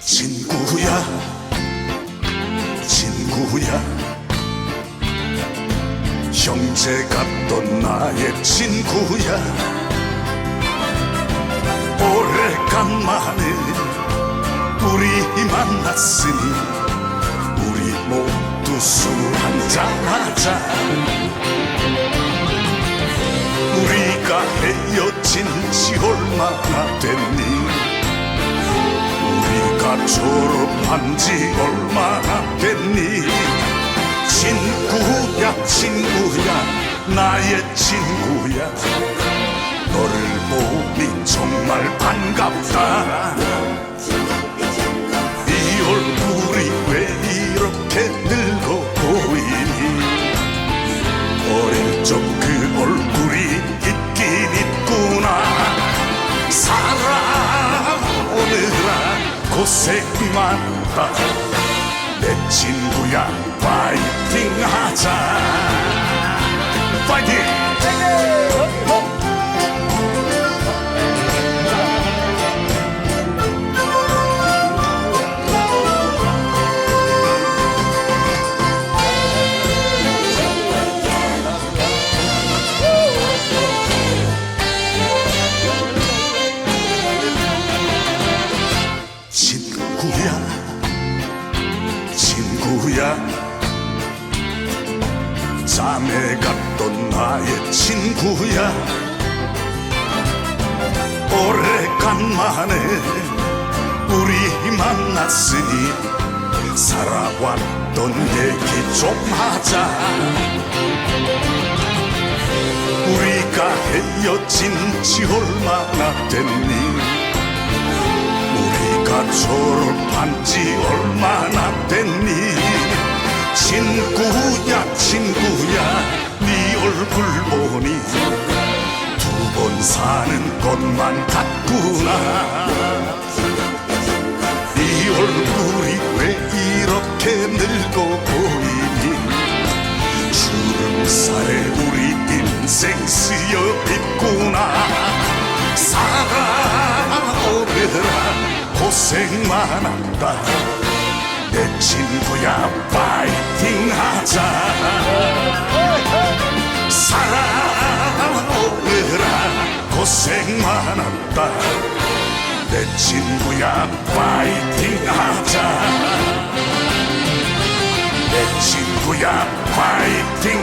친구야. 친구야 형제 같던 나의 친구야. 오래간만에 우리 만났으니 우리 모두 술 한잔 하자. 우리가 헤어진 지 얼마나 됐니? 우리가 졸업한 지 얼마나 됐니 친구야 친구야 나의 친구야. 너를 보니 정말 반갑다. 이 얼굴이 왜 이렇게 늙어 보이니? 어릴 적 그 얼굴이 있긴 있구나. 살아오느라 고생 많다. 내 친구야 파이팅 하자 파이팅 친구야 친구야 자매 같던 나의 친구야. 오래간만에 우리 만났으니 살아왔던 얘기 좀 하자. 우리가 헤어진 지 얼마나 됐니? 우리가 졸업한 지 얼마나 됐니? 친구야 친구 야네 얼굴 보니 두 번 사는 것만 같구나. 네 얼굴이 왜 이렇게 늙어 보이니? 주름살에 우리 인생 쓰여 있구나. 살아오느라 고생 많았다. 내 친구야 고생 많았다. 내 친구야 파이팅 하자. 내 친구야 파이팅